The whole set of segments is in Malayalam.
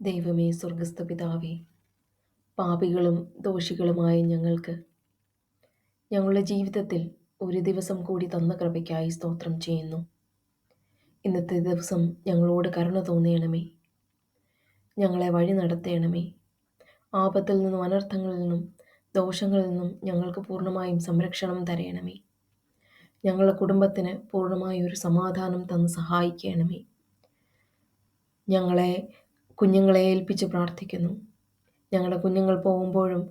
ദൈവമേ സ്വർഗസ്ഥ പിതാവേ പാപികളും ദോഷികളുമായ ഞങ്ങൾക്ക് ഞങ്ങളുടെ ജീവിതത്തിൽ ഒരു ദിവസം കൂടി തന്ന കൃപയ്ക്കായി സ്തോത്രം ചെയ്യുന്നു. ഇന്നത്തെ ദിവസം ഞങ്ങളോട് കരുണ തോന്നിയണമേ ഞങ്ങളെ വഴി നടത്തേണമേ. ആപത്തിൽ നിന്നും അനർത്ഥങ്ങളിൽ നിന്നും ദോഷങ്ങളിൽ നിന്നും ഞങ്ങൾക്ക് പൂർണമായും സംരക്ഷണം തരയണമേ ഞങ്ങളുടെ കുടുംബത്തിന് പൂർണമായും ഒരു സമാധാനം തന്ന് സഹായിക്കണമേ. ഞങ്ങളെ കുഞ്ഞുങ്ങളെ ഏൽപ്പിച്ച് പ്രാർത്ഥിക്കുന്നു. ഞങ്ങളുടെ കുഞ്ഞുങ്ങൾ പോകുമ്പോഴും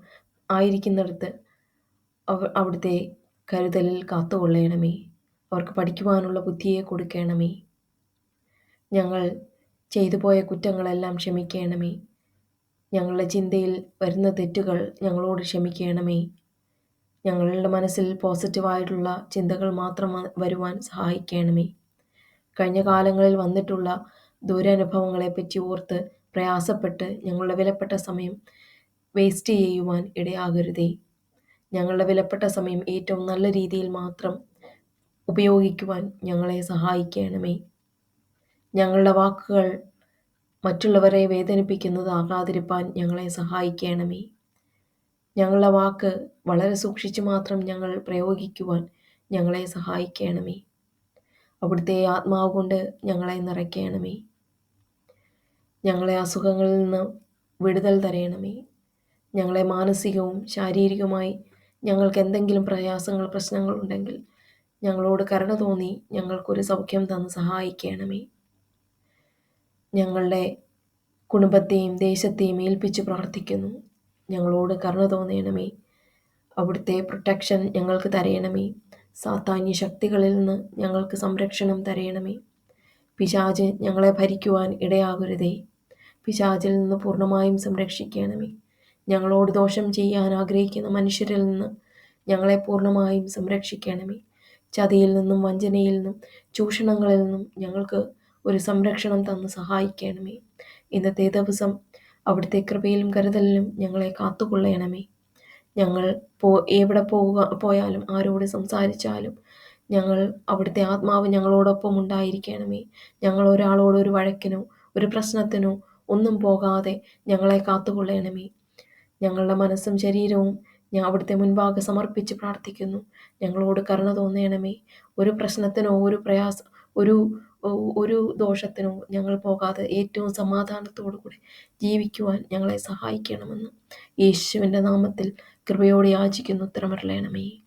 ആയിരിക്കുന്നിടത്ത് അവ അവിടുത്തെ കരുതലിൽ കാത്തുകൊള്ളണമേ. അവർക്ക് പഠിക്കുവാനുള്ള ബുദ്ധിയെ കൊടുക്കണമേ. ഞങ്ങൾ ചെയ്തു പോയ കുറ്റങ്ങളെല്ലാം ക്ഷമിക്കണമേ. ഞങ്ങളുടെ ചിന്തയിൽ വരുന്ന തെറ്റുകൾ ഞങ്ങളോട് ക്ഷമിക്കണമേ. ഞങ്ങളുടെ മനസ്സിൽ പോസിറ്റീവായിട്ടുള്ള ചിന്തകൾ മാത്രം വരുവാൻ സഹായിക്കണമേ. കഴിഞ്ഞ കാലങ്ങളിൽ വന്നിട്ടുള്ള ദുരനുഭവങ്ങളെ പറ്റി ഓർത്ത് പ്രയാസപ്പെട്ട് ഞങ്ങളുടെ വിലപ്പെട്ട സമയം വേസ്റ്റ് ചെയ്യുവാൻ ഇടയാകരുതേ. ഞങ്ങളുടെ വിലപ്പെട്ട സമയം ഏറ്റവും നല്ല രീതിയിൽ മാത്രം ഉപയോഗിക്കുവാൻ ഞങ്ങളെ സഹായിക്കണമേ. ഞങ്ങളുടെ വാക്കുകൾ മറ്റുള്ളവരെ വേദനിപ്പിക്കുന്നതാകാതിരിപ്പാൻ ഞങ്ങളെ സഹായിക്കണമേ. ഞങ്ങളുടെ വാക്ക് വളരെ സൂക്ഷിച്ചു മാത്രം ഞങ്ങൾ പ്രയോഗിക്കുവാൻ ഞങ്ങളെ സഹായിക്കണമേ. അവിടുത്തെ ആത്മാവ് കൊണ്ട് ഞങ്ങളെ നിറയ്ക്കണമേ. ഞങ്ങളെ അസുഖങ്ങളിൽ നിന്ന് വിടുതൽ തരയണമേ ഞങ്ങളെ മാനസികവും ശാരീരികവുമായി ഞങ്ങൾക്ക് എന്തെങ്കിലും പ്രയാസങ്ങൾ പ്രശ്നങ്ങൾ ഉണ്ടെങ്കിൽ ഞങ്ങളോട് കരുണ തോന്നി ഞങ്ങൾക്കൊരു സൗഖ്യം തന്ന് സഹായിക്കണമേ. ഞങ്ങളുടെ കുടുംബത്തെയും ദേശത്തെയും ഏൽപ്പിച്ച് പ്രാർത്ഥിക്കുന്നു. ഞങ്ങളോട് കരുണ തോന്നണമേ. അവിടുത്തെ പ്രൊട്ടക്ഷൻ ഞങ്ങൾക്ക് തരയണമേ സാത്താന്യ ശക്തികളിൽ നിന്ന് ഞങ്ങൾക്ക് സംരക്ഷണം തരയണമേ പിശാജ് ഞങ്ങളെ ഭരിക്കുവാൻ ഇടയാകരുതേ. പിശാചിൽ നിന്ന് പൂർണമായും സംരക്ഷിക്കണമേ ഞങ്ങളോട് ദോഷം ചെയ്യാൻ ആഗ്രഹിക്കുന്ന മനുഷ്യരിൽ നിന്ന് ഞങ്ങളെ പൂർണമായും സംരക്ഷിക്കണമേ ചതിയിൽ നിന്നും വഞ്ചനയിൽ നിന്നും ചൂഷണങ്ങളിൽ നിന്നും ഞങ്ങൾക്ക് ഒരു സംരക്ഷണം തന്ന് സഹായിക്കണമേ ഇന്നത്തെ ദിവസം അവിടുത്തെ കൃപയിലും കരുതലിലും ഞങ്ങളെ കാത്തുകൊള്ളണമേ. ഞങ്ങൾ പോ എവിടെ പോവുക പോയാലും ആരോട് സംസാരിച്ചാലും ഞങ്ങൾ അവിടുത്തെ ആത്മാവ് ഞങ്ങളോടൊപ്പം ഉണ്ടായിരിക്കണമേ ഞങ്ങൾ ഒരാളോട് ഒരു വഴക്കിനോ ഒരു പ്രശ്നത്തിനോ ഒന്നും പോകാതെ ഞങ്ങളെ കാത്തുകൊള്ളണമേ. ഞങ്ങളുടെ മനസ്സും ശരീരവും ഞാൻ അവിടുത്തെ മുൻപാകെ സമർപ്പിച്ച് പ്രാർത്ഥിക്കുന്നു. ഞങ്ങളോട് കരുണ തോന്നണമേ. ഒരു പ്രശ്നത്തിനോ ഒരു പ്രയാസ ഒരു ഒരു ദോഷത്തിനോ ഞങ്ങൾ പോകാതെ ഏറ്റവും സമാധാനത്തോടു കൂടി ജീവിക്കുവാൻ ഞങ്ങളെ സഹായിക്കണമെന്ന് യേശുവിന്റെ നാമത്തിൽ കൃപയോടെ യാചിക്കുന്നു ഉത്തരമരളയണമേ